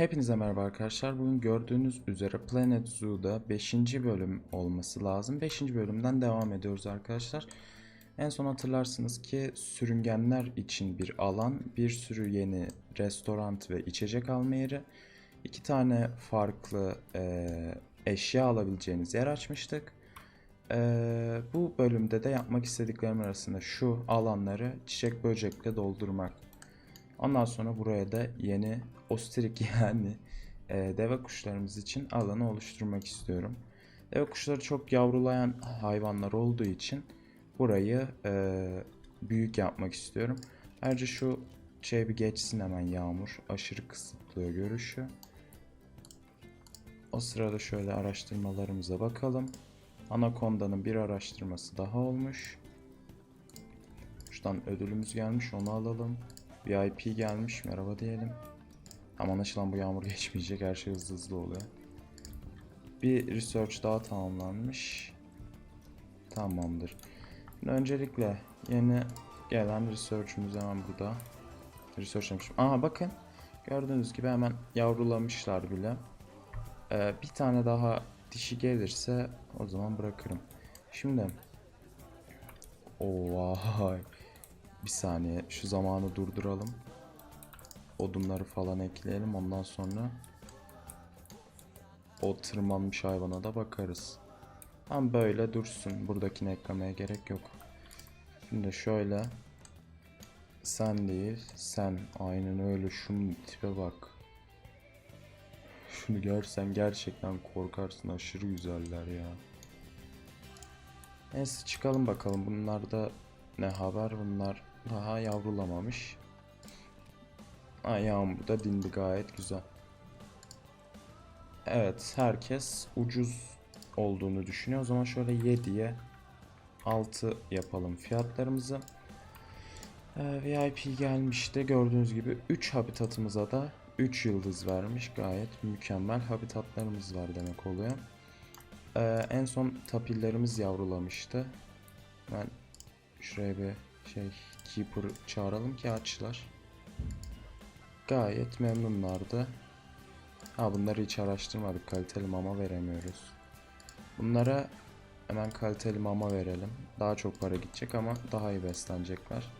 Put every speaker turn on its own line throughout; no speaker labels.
Hepinize merhaba arkadaşlar. Bugün gördüğünüz üzere Planet Zoo'da 5. bölüm olması lazım. 5. bölümden devam ediyoruz arkadaşlar. En son hatırlarsınız ki sürüngenler için bir alan, bir sürü yeni restoran ve içecek alma yeri, iki tane farklı eee, eşya alabileceğiniz yer açmıştık. Eee, bu bölümde de yapmak istediklerim arasında şu alanları çiçek böcekle doldurmak. Ondan sonra buraya da yeni osterik yani e, deve kuşlarımız için alanı oluşturmak istiyorum. Deve kuşları çok yavrulayan hayvanlar olduğu için burayı e, büyük yapmak istiyorum. Ayrıca şu şey bir geçsin hemen yağmur. Aşırı kısıtlıyor görüşü. O sırada şöyle araştırmalarımıza bakalım. Anaconda'nın bir araştırması daha olmuş. Şuradan ödülümüz gelmiş onu alalım. VIP gelmiş merhaba diyelim. Ama anlaşılan bu yağmur geçmeyecek her şey hızlı hızlı oluyor. Bir research daha tamamlanmış. Tamamdır. Öncelikle yeni gelen research'ümüz hemen burada. Research demişim. Aha bakın. Gördüğünüz gibi hemen yavrulamışlar bile. Ee, bir tane daha dişi gelirse o zaman bırakırım. Şimdi vay. Bir saniye şu zamanı durduralım. Odunları falan ekleyelim ondan sonra o tırmanmış hayvana da bakarız. Tam böyle dursun. Buradakini eklemeye gerek yok. Şimdi şöyle sen değil sen aynen öyle şunun tipe bak. Şunu görsen gerçekten korkarsın aşırı güzeller ya. Neyse çıkalım bakalım bunlarda ne haber bunlar daha yavrulamamış. Ha, yağmur da dindi gayet güzel. Evet herkes ucuz olduğunu düşünüyor. O zaman şöyle 7'ye 6 yapalım fiyatlarımızı. Ee, VIP gelmişti. Gördüğünüz gibi 3 habitatımıza da 3 yıldız vermiş. Gayet mükemmel habitatlarımız var demek oluyor. Ee, en son tapillerimiz yavrulamıştı. Ben şuraya bir şey keeper çağıralım ki açlar. Gayet memnunlardı. Ha bunları hiç araştırmadık. Kaliteli mama veremiyoruz. Bunlara hemen kaliteli mama verelim. Daha çok para gidecek ama daha iyi beslenecekler.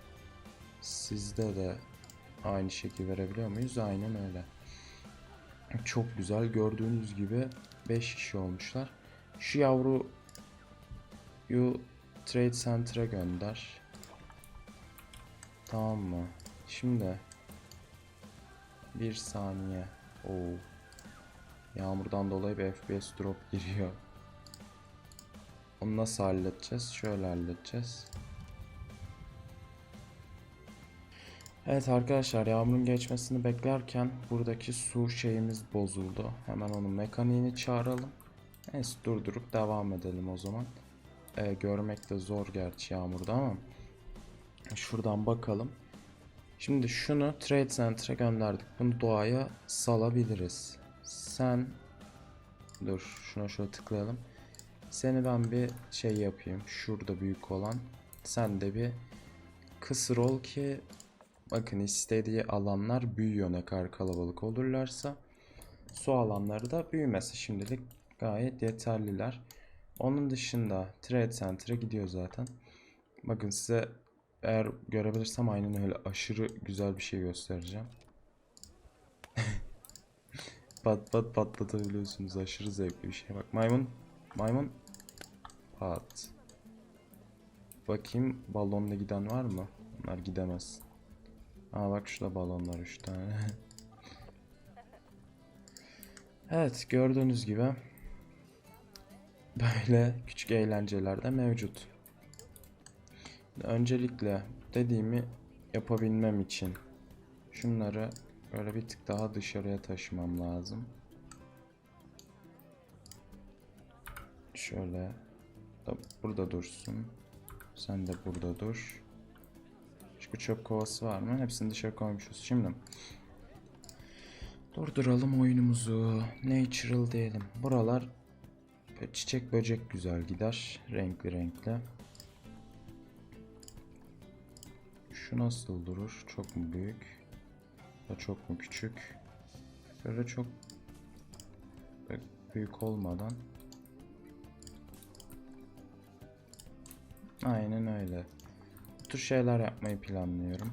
Sizde de aynı şekil verebiliyor muyuz? Aynen öyle. Çok güzel. Gördüğünüz gibi 5 kişi olmuşlar. Şu yavruyu Trade Center'a gönder. Tamam mı? Şimdi bir saniye. Oo. Yağmurdan dolayı bir FPS drop giriyor. Onu nasıl halledeceğiz? Şöyle halledeceğiz. Evet arkadaşlar yağmurun geçmesini beklerken buradaki su şeyimiz bozuldu. Hemen onun mekaniğini çağıralım. Neyse durdurup devam edelim o zaman. Ee, görmek de zor gerçi yağmurda ama. Şuradan bakalım. Şimdi şunu Trade Center'a gönderdik. Bunu doğaya salabiliriz. Sen dur şuna şöyle tıklayalım. Seni ben bir şey yapayım. Şurada büyük olan. Sen de bir kısır ol ki bakın istediği alanlar büyüyor ne kadar kalabalık olurlarsa. Su alanları da büyümesi şimdilik gayet yeterliler. Onun dışında Trade Center'a gidiyor zaten. Bakın size eğer görebilirsem aynen öyle aşırı güzel bir şey göstereceğim. pat pat patlatabiliyorsunuz aşırı zevkli bir şey. Bak maymun maymun pat. Bakayım balonla giden var mı? Bunlar gidemez. Aa bak şurada balonlar 3 tane. evet gördüğünüz gibi böyle küçük eğlenceler de mevcut. Öncelikle dediğimi yapabilmem için şunları böyle bir tık daha dışarıya taşımam lazım. Şöyle da burada dursun. Sen de burada dur. Şu çöp kovası var mı? Hepsini dışarı koymuşuz. Şimdi durduralım oyunumuzu. Natural diyelim. Buralar çiçek böcek güzel gider. Renkli renkli. Şu nasıl durur? Çok mu büyük? Da çok mu küçük? Böyle çok büyük olmadan. Aynen öyle. Bu tür şeyler yapmayı planlıyorum.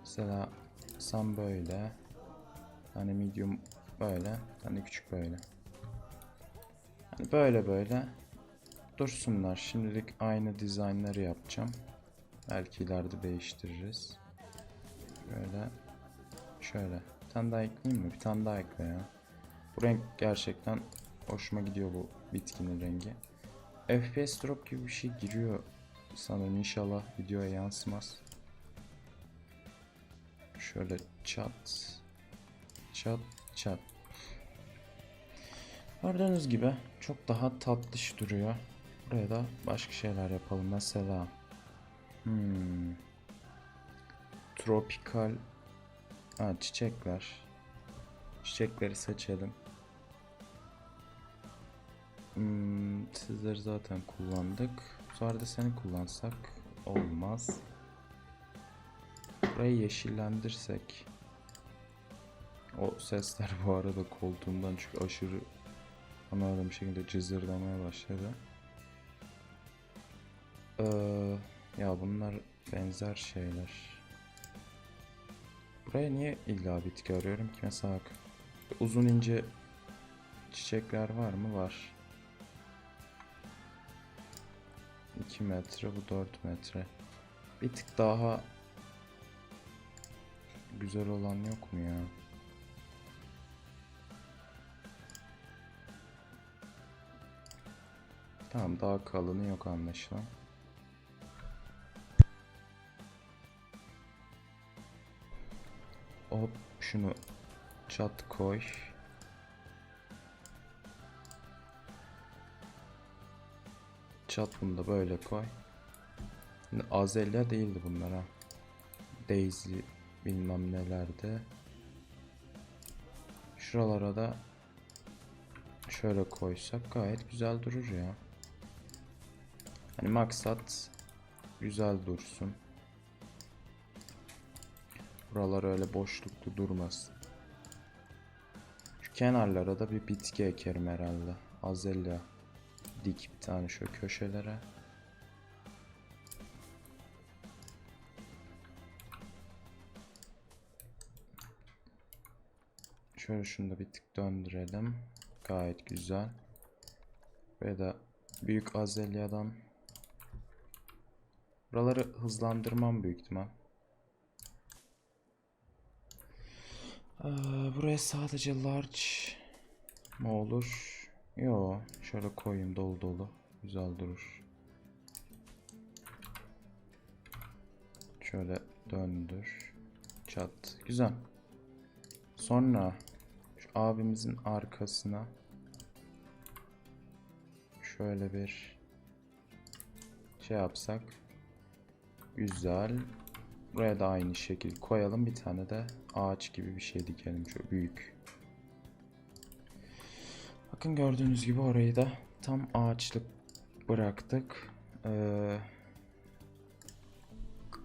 Mesela sen böyle. Hani medium böyle. Hani küçük böyle. Hani böyle böyle. Dursunlar. Şimdilik aynı dizaynları yapacağım. Belki ileride değiştiririz. Böyle. Şöyle. Bir tane daha ekleyeyim mi? Bir tane daha ekle ya. Bu renk gerçekten hoşuma gidiyor bu bitkinin rengi. FPS drop gibi bir şey giriyor sanırım inşallah videoya yansımaz. Şöyle çat çat çat. Gördüğünüz gibi çok daha tatlış duruyor. Buraya da başka şeyler yapalım mesela. Hmm. Tropikal ha, çiçekler. Çiçekleri seçelim. Hmm, sizleri zaten kullandık. Sonra da seni kullansak olmaz. Burayı yeşillendirsek. O sesler bu arada koltuğumdan çünkü aşırı anladığım şekilde cızırdamaya başladı. Ee, ya bunlar benzer şeyler. Buraya niye illa bitki arıyorum ki? Mesela bak, uzun ince çiçekler var mı? Var. 2 metre bu 4 metre. Bir tık daha güzel olan yok mu ya? Tamam daha kalını yok anlaşılan. Şunu çat koy. Çat bunu da böyle koy. Şimdi Azelia değildi bunlar ha. Daisy bilmem nelerde. Şuralara da şöyle koysak gayet güzel durur ya. Hani maksat güzel dursun. Buralar öyle boşluklu durmasın. Şu kenarlara da bir bitki ekerim herhalde. Azelia dik bir tane şu köşelere. Şöyle şunu da bir tık döndürelim. Gayet güzel. Ve da büyük azelya'dan buraları hızlandırmam büyük ihtimal. Ee, buraya sadece large mı olur? Yo, şöyle koyayım dolu dolu. Güzel durur. Şöyle döndür. Çat. Güzel. Sonra şu abimizin arkasına şöyle bir şey yapsak. Güzel. Buraya da aynı şekil koyalım. Bir tane de ağaç gibi bir şey dikelim. Şöyle büyük. Bakın gördüğünüz gibi orayı da tam ağaçlık bıraktık. Ee,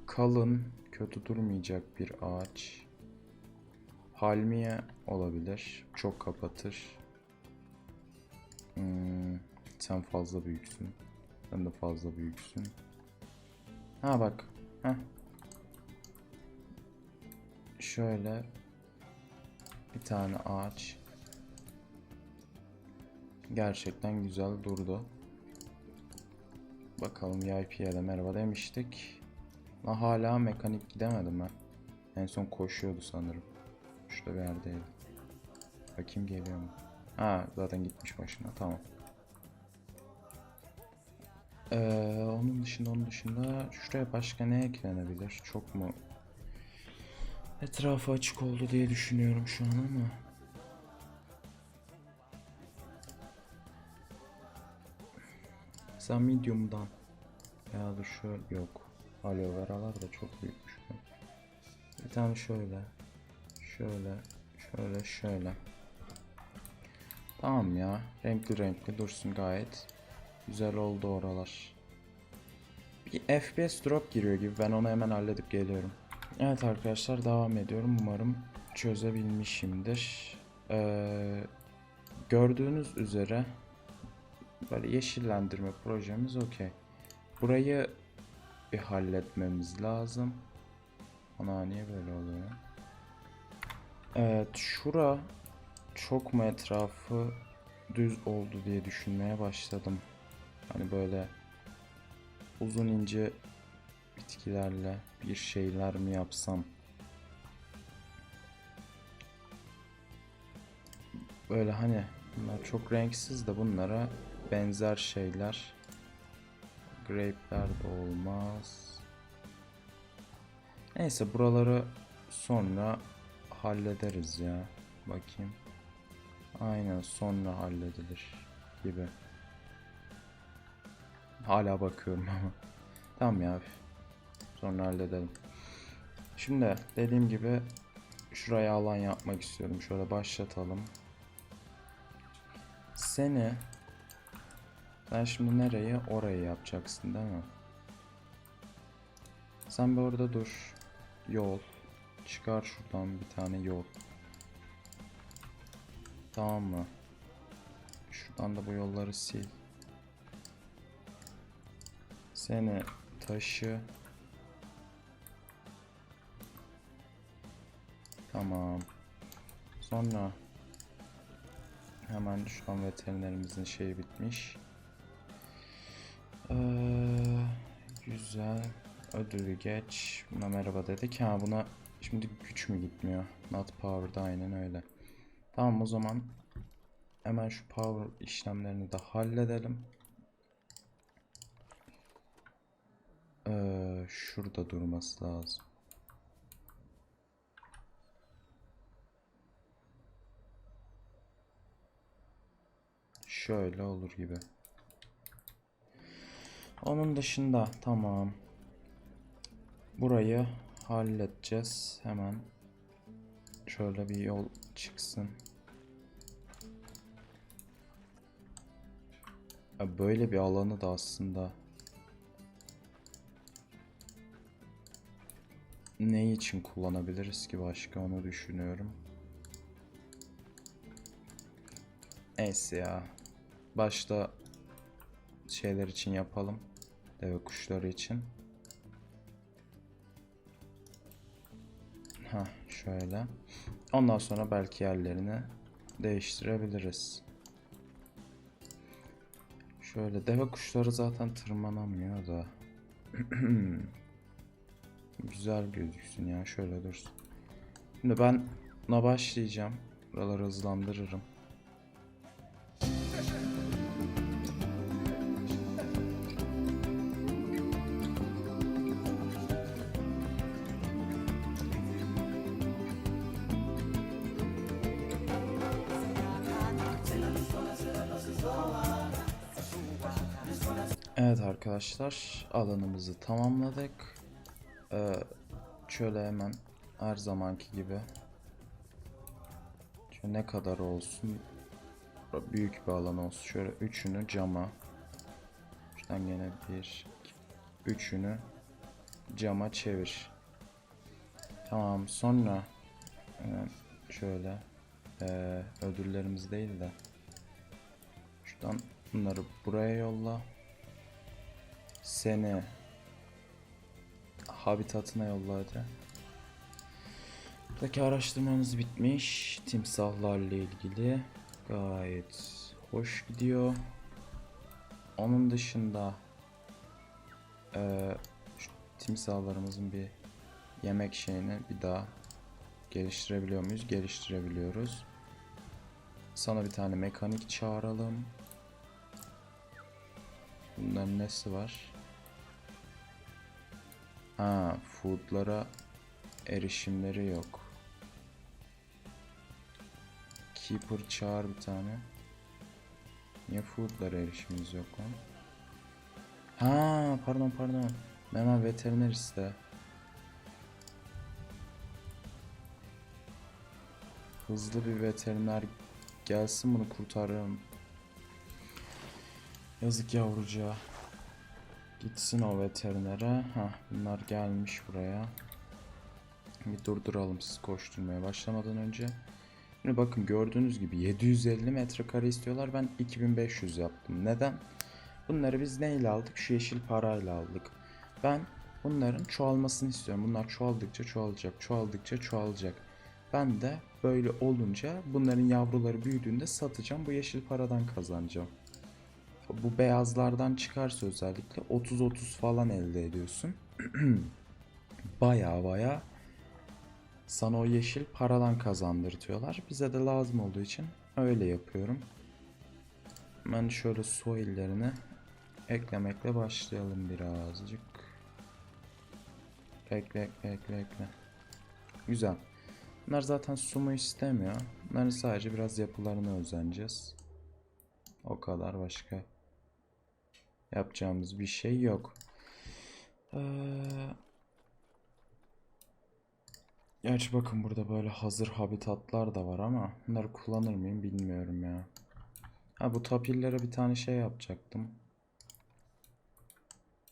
kalın, kötü durmayacak bir ağaç. Palmiye olabilir. Çok kapatır. Hmm, sen fazla büyüksün. Sen de fazla büyüksün. Ha bak. Heh. Şöyle bir tane ağaç. Gerçekten güzel durdu. Bakalım VIP'ye de merhaba demiştik. Ama hala mekanik gidemedim ben. En son koşuyordu sanırım. Şurada bir yerdeydi. Bakayım geliyor mu? Ha zaten gitmiş başına tamam. Ee, onun dışında onun dışında şuraya başka ne eklenebilir? Çok mu etrafı açık oldu diye düşünüyorum şu an ama. Mesela medium'dan ya da şöyle yok. Aloe veralar da çok büyükmüş. Bir tane şöyle. Şöyle. Şöyle şöyle. Tamam ya. Renkli renkli dursun gayet. Güzel oldu oralar. Bir FPS drop giriyor gibi. Ben onu hemen halledip geliyorum. Evet arkadaşlar devam ediyorum. Umarım çözebilmişimdir. Ee, gördüğünüz üzere böyle yeşillendirme projemiz okey. Burayı bir halletmemiz lazım. Ana niye böyle oluyor? Evet şura çok mu etrafı düz oldu diye düşünmeye başladım. Hani böyle uzun ince bitkilerle bir şeyler mi yapsam? Böyle hani bunlar çok renksiz de bunlara benzer şeyler. Grape'ler de olmaz. Neyse buraları sonra hallederiz ya. Bakayım. Aynen sonra halledilir gibi. Hala bakıyorum ama. Tamam ya. Sonra halledelim. Şimdi dediğim gibi şuraya alan yapmak istiyorum. Şöyle başlatalım. Seni sen şimdi nereye? Orayı yapacaksın değil mi? Sen bir orada dur. Yol. Çıkar şuradan bir tane yol. Tamam mı? Şuradan da bu yolları sil. Seni taşı. Tamam. Sonra hemen şu an veterinerimizin şeyi bitmiş. Ee, güzel. Ödülü geç. Buna merhaba dedik. Ha buna şimdi güç mü gitmiyor? Not power'da aynen öyle. Tamam o zaman hemen şu power işlemlerini de halledelim. Ee, şurada durması lazım. Şöyle olur gibi. Onun dışında tamam. Burayı halledeceğiz. Hemen şöyle bir yol çıksın. Böyle bir alanı da aslında ne için kullanabiliriz ki başka onu düşünüyorum. Neyse ya. Başta şeyler için yapalım. Deve kuşları için. Ha şöyle. Ondan sonra belki yerlerini değiştirebiliriz. Şöyle deve kuşları zaten tırmanamıyor da. Güzel gözüksün ya şöyle dursun. Şimdi ben buna başlayacağım. Buraları hızlandırırım. Arkadaşlar alanımızı tamamladık. Ee, şöyle hemen her zamanki gibi şöyle ne kadar olsun büyük bir alan olsun. Şöyle üçünü cama şuradan gene bir üçünü cama çevir. Tamam sonra hemen şöyle ee, ödüllerimiz değil de şuradan bunları buraya yolla. Seni habitatına yolla hadi. Buradaki araştırmamız bitmiş. Timsahlarla ilgili gayet hoş gidiyor. Onun dışında eee, şu timsahlarımızın bir yemek şeyini bir daha geliştirebiliyor muyuz? Geliştirebiliyoruz. Sana bir tane mekanik çağıralım. Bunların nesi var? Ha, foodlara erişimleri yok. Keeper çağır bir tane. Niye foodlara erişimimiz yok lan? Ha, pardon pardon. Hemen veteriner iste. Hızlı bir veteriner gelsin bunu kurtarırım. Yazık yavrucağa. Gitsin o veterinere. Ha, bunlar gelmiş buraya. Bir durduralım siz koşturmaya başlamadan önce. Şimdi bakın gördüğünüz gibi 750 metrekare istiyorlar. Ben 2500 yaptım. Neden? Bunları biz neyle aldık? Şu yeşil parayla aldık. Ben bunların çoğalmasını istiyorum. Bunlar çoğaldıkça çoğalacak, çoğaldıkça çoğalacak. Ben de böyle olunca bunların yavruları büyüdüğünde satacağım. Bu yeşil paradan kazanacağım. Bu beyazlardan çıkarsa özellikle 30-30 falan elde ediyorsun. baya baya sana o yeşil paradan kazandırtıyorlar. Bize de lazım olduğu için öyle yapıyorum. Ben şöyle soillerine eklemekle başlayalım birazcık. Ekle ekle ekle ekle. Güzel. Bunlar zaten sumu istemiyor. Bunların sadece biraz yapılarını özeneceğiz. O kadar başka yapacağımız bir şey yok. Ee, Gerçi bakın burada böyle hazır habitatlar da var ama bunları kullanır mıyım bilmiyorum ya. Ha bu tapirlere bir tane şey yapacaktım.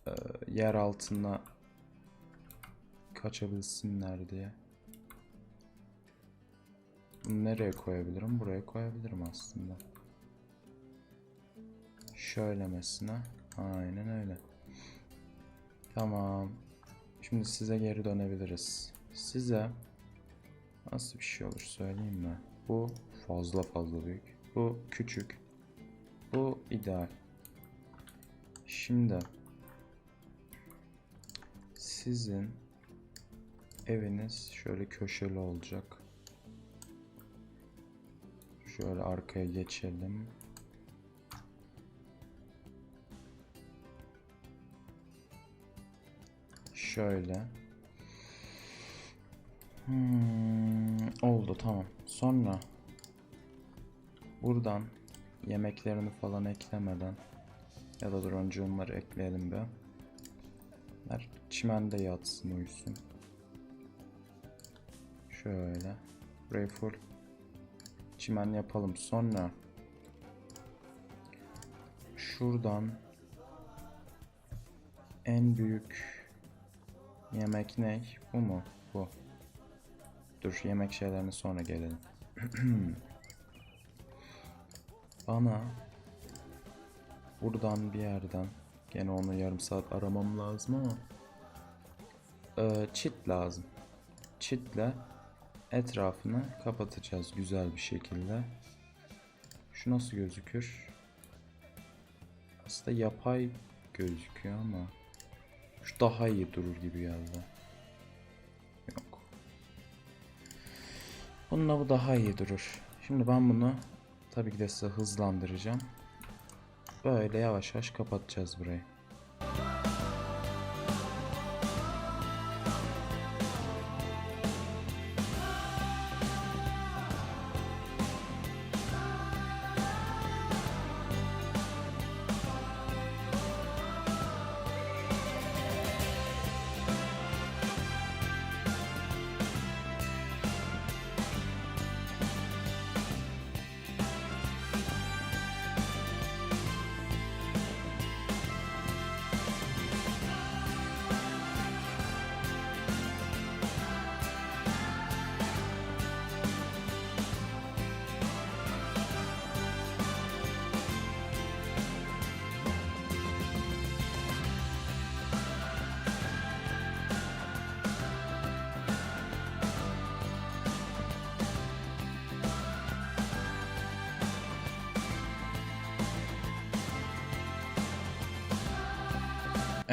Ee, yer altına kaçabilsinler diye. Bunu nereye koyabilirim? Buraya koyabilirim aslında. Şöylemesine. Aynen öyle. Tamam. Şimdi size geri dönebiliriz. Size nasıl bir şey olur söyleyeyim mi? Bu fazla fazla büyük. Bu küçük. Bu ideal. Şimdi sizin eviniz şöyle köşeli olacak. Şöyle arkaya geçelim. Şöyle. Hmm, oldu tamam. Sonra buradan yemeklerini falan eklemeden ya da onları ekleyelim be. Bunlar çimende yatsın uyusun. Şöyle. Burayı çimen yapalım. Sonra şuradan en büyük yemek ne? Bu mu? Bu. Dur yemek şeylerine sonra gelelim. Bana buradan bir yerden gene onu yarım saat aramam lazım ama ee, çit lazım. Çitle etrafını kapatacağız güzel bir şekilde. Şu nasıl gözükür? Aslında yapay gözüküyor ama şu daha iyi durur gibi geldi. Yok. Bununla bu daha iyi durur. Şimdi ben bunu tabii ki de size hızlandıracağım. Böyle yavaş yavaş kapatacağız burayı.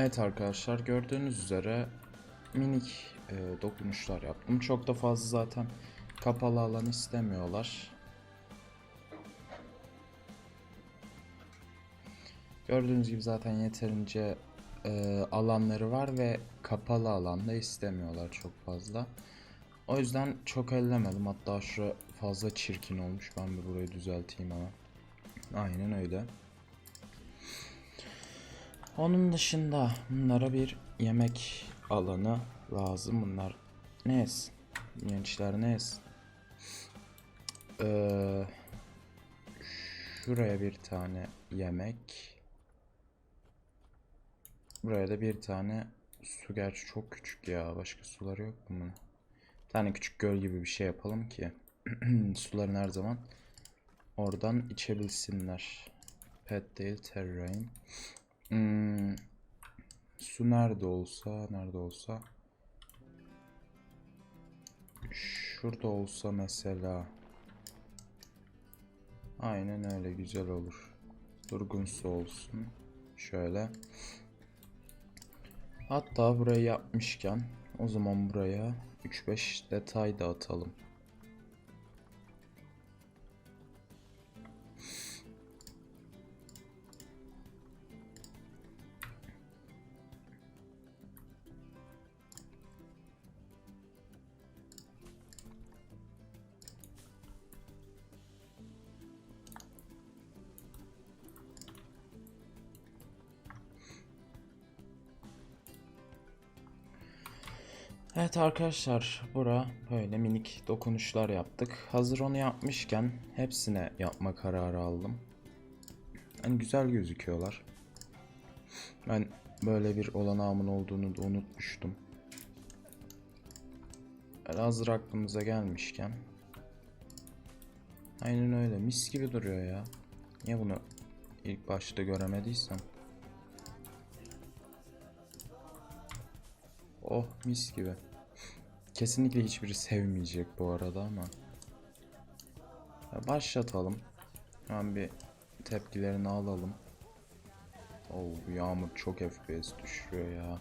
Evet arkadaşlar gördüğünüz üzere minik e, dokunuşlar yaptım. Çok da fazla zaten kapalı alan istemiyorlar. Gördüğünüz gibi zaten yeterince e, alanları var ve kapalı alanda istemiyorlar çok fazla. O yüzden çok ellemedim. Hatta şu fazla çirkin olmuş. Ben bir burayı düzelteyim ama. Aynen öyle. Onun dışında bunlara bir yemek alanı lazım. Bunlar ne yesin? Gençler ne yesin? Ee, şuraya bir tane yemek. Buraya da bir tane su. Gerçi çok küçük ya. Başka suları yok mu? Bir tane küçük göl gibi bir şey yapalım ki suların her zaman oradan içebilsinler. Pet değil terrain. Hmm, su nerede olsa nerede olsa şurada olsa mesela aynen öyle güzel olur. Durgun su olsun. Şöyle. Hatta burayı yapmışken o zaman buraya 3-5 detay da atalım. Evet arkadaşlar bura böyle minik dokunuşlar yaptık. Hazır onu yapmışken hepsine yapma kararı aldım. Yani güzel gözüküyorlar. Ben böyle bir olanağımın olduğunu da unutmuştum. Yani hazır aklımıza gelmişken. Aynen öyle mis gibi duruyor ya. Niye bunu ilk başta göremediysem. Oh mis gibi. Kesinlikle hiçbiri sevmeyecek bu arada ama. Ya başlatalım. Hemen bir tepkilerini alalım. Oh bu yağmur çok FPS düşürüyor ya.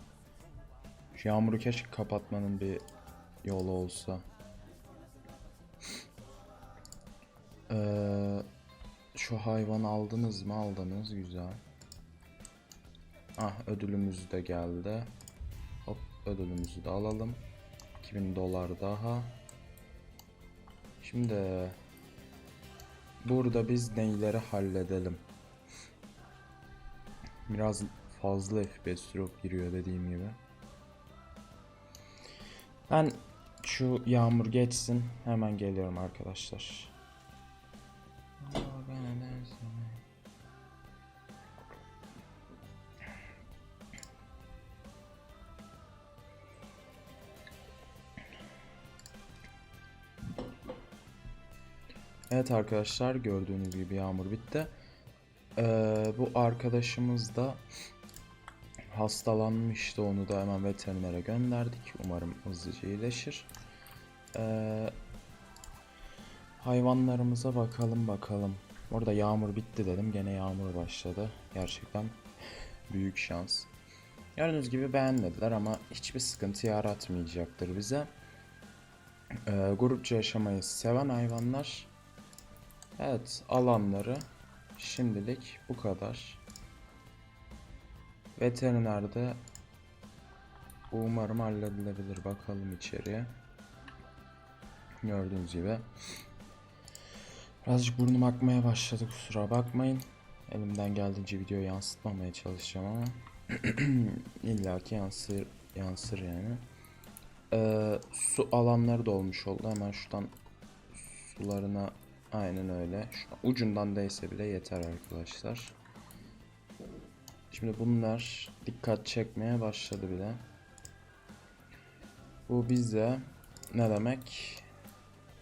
Şu yağmuru keşke kapatmanın bir yolu olsa. Ee, şu hayvanı aldınız mı? Aldınız güzel. Ah ödülümüz de geldi. Hop ödülümüzü de alalım. 2000 dolar daha. Şimdi burada biz neyleri halledelim. Biraz fazla FPS drop giriyor dediğim gibi. Ben şu yağmur geçsin hemen geliyorum arkadaşlar. Evet arkadaşlar gördüğünüz gibi yağmur bitti. Ee, bu arkadaşımız da hastalanmıştı. Onu da hemen veterinere gönderdik. Umarım hızlıca iyileşir. Ee, hayvanlarımıza bakalım bakalım. Orada yağmur bitti dedim. Gene yağmur başladı. Gerçekten büyük şans. Gördüğünüz gibi beğenmediler ama hiçbir sıkıntı yaratmayacaktır bize. Ee, grupça yaşamayı seven hayvanlar Evet alanları şimdilik bu kadar. Veterinerde umarım halledilebilir. Bakalım içeriye. Gördüğünüz gibi. Birazcık burnum akmaya başladı kusura bakmayın. Elimden geldiğince video yansıtmamaya çalışacağım ama illaki yansır yansır yani. Ee, su alanları da olmuş oldu. Hemen şuradan sularına Aynen öyle. Şu ucundan değse bile yeter arkadaşlar. Şimdi bunlar dikkat çekmeye başladı bile. Bu bize ne demek?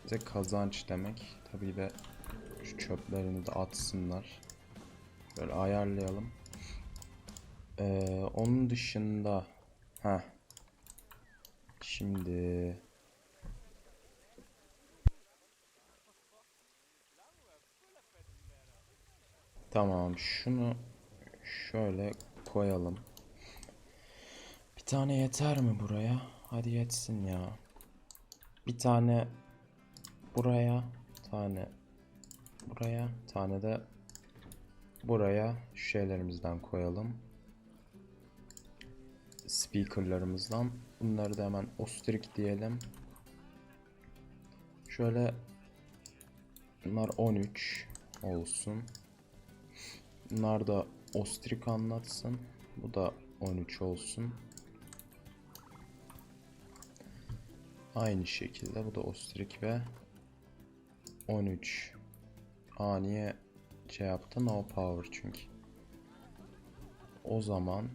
Bize kazanç demek. Tabii de şu çöplerini de atsınlar. Böyle ayarlayalım. Ee, onun dışında ha. Şimdi Tamam şunu şöyle koyalım. Bir tane yeter mi buraya? Hadi yetsin ya. Bir tane buraya, tane buraya, tane de buraya şeylerimizden koyalım. Speakerlarımızdan. Bunları da hemen ostrik diyelim. Şöyle bunlar 13 olsun. Bunlar da ostrik anlatsın. Bu da 13 olsun. Aynı şekilde bu da ostrik ve 13. Aa niye şey yaptı? No power çünkü. O zaman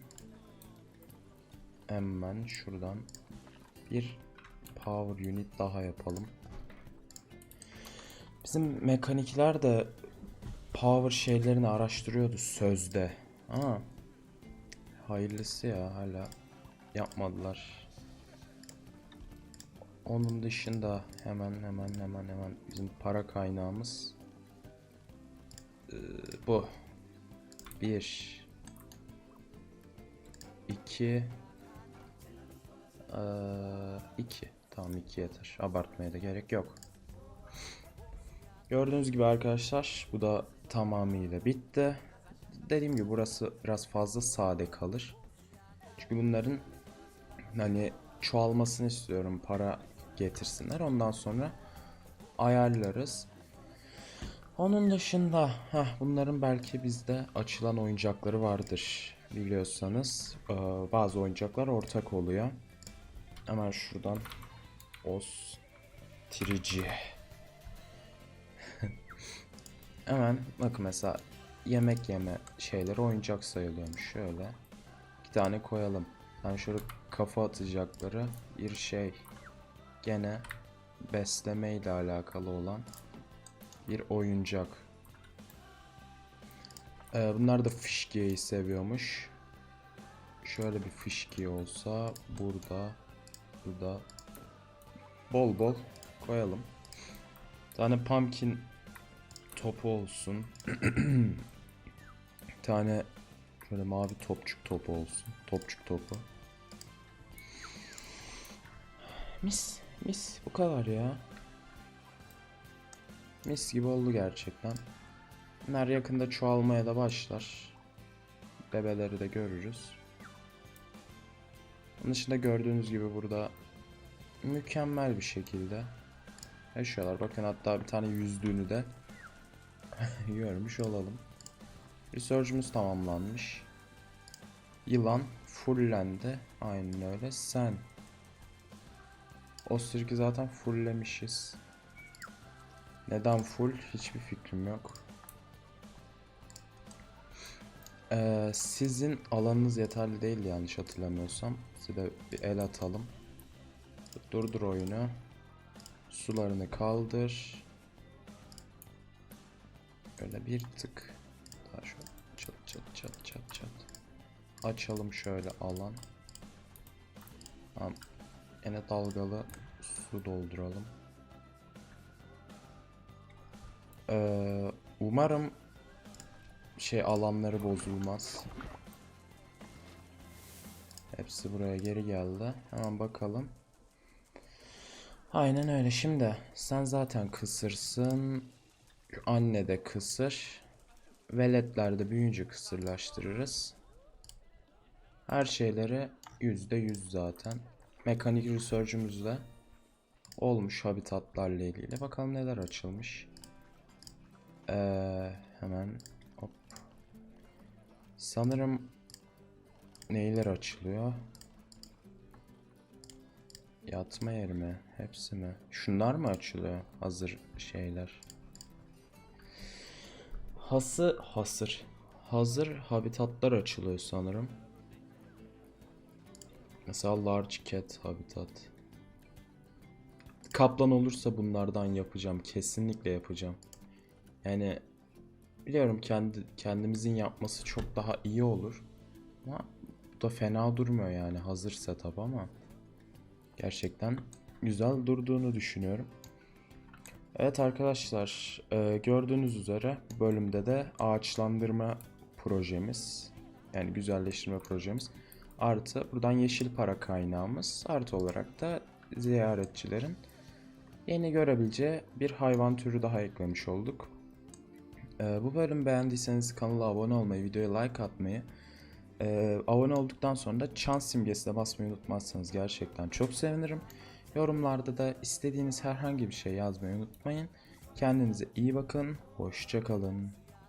hemen şuradan bir power unit daha yapalım. Bizim mekanikler de power şeylerini araştırıyordu sözde. Ama hayırlısı ya hala yapmadılar. Onun dışında hemen hemen hemen hemen bizim para kaynağımız ee, bu. Bir. iki, ee, iki. Tamam iki yeter. Abartmaya da gerek yok. Gördüğünüz gibi arkadaşlar bu da tamamıyla bitti. Dediğim gibi burası biraz fazla sade kalır. Çünkü bunların hani çoğalmasını istiyorum. Para getirsinler. Ondan sonra ayarlarız. Onun dışında heh, bunların belki bizde açılan oyuncakları vardır biliyorsanız. Ee, bazı oyuncaklar ortak oluyor. Hemen şuradan os tirici. Hemen bakın mesela yemek yeme şeyleri oyuncak sayılıyormuş. Şöyle iki tane koyalım. Ben şöyle kafa atacakları bir şey gene besleme ile alakalı olan bir oyuncak. Ee, bunlar da fışkiyeyi seviyormuş. Şöyle bir fışkiye olsa burada burada bol bol koyalım. Bir tane pumpkin topu olsun. Bir tane şöyle mavi topçuk topu olsun. Topçuk topu. Mis, mis bu kadar ya. Mis gibi oldu gerçekten. Bunlar yakında çoğalmaya da başlar. Bebeleri de görürüz. Onun dışında gördüğünüz gibi burada mükemmel bir şekilde yaşıyorlar. Bakın hatta bir tane yüzdüğünü de görmüş olalım. Research'ımız tamamlanmış. Yılan fullendi. Aynen öyle. Sen. O sirki zaten fulllemişiz. Neden full? Hiçbir fikrim yok. Ee, sizin alanınız yeterli değil yanlış hatırlamıyorsam. Size bir el atalım. Durdur oyunu. Sularını kaldır. Böyle bir tık. Daha şöyle çat çat çat çat çat. Açalım şöyle alan. Tamam. Yine dalgalı su dolduralım. Ee, umarım şey alanları bozulmaz. Hepsi buraya geri geldi. Hemen bakalım. Aynen öyle. Şimdi sen zaten kısırsın. Anne de kısır. Veletler de büyüyünce kısırlaştırırız. Her şeyleri yüzde yüz zaten. Mekanik research'ümüz de olmuş habitatlarla ilgili. Bakalım neler açılmış. Ee, hemen hop. Sanırım neyler açılıyor? Yatma yeri mi? Hepsi mi? Şunlar mı açılıyor? Hazır şeyler. Hası hasır. Hazır habitatlar açılıyor sanırım. Mesela large cat habitat. Kaplan olursa bunlardan yapacağım. Kesinlikle yapacağım. Yani biliyorum kendi kendimizin yapması çok daha iyi olur. Ama bu da fena durmuyor yani hazır setup ama gerçekten güzel durduğunu düşünüyorum. Evet arkadaşlar e, gördüğünüz üzere bölümde de ağaçlandırma projemiz yani güzelleştirme projemiz artı buradan yeşil para kaynağımız artı olarak da ziyaretçilerin yeni görebileceği bir hayvan türü daha eklemiş olduk. Ee, bu bölüm beğendiyseniz kanala abone olmayı, videoya like atmayı, e, abone olduktan sonra da çan simgesine basmayı unutmazsanız gerçekten çok sevinirim. Yorumlarda da istediğiniz herhangi bir şey yazmayı unutmayın. Kendinize iyi bakın, hoşçakalın.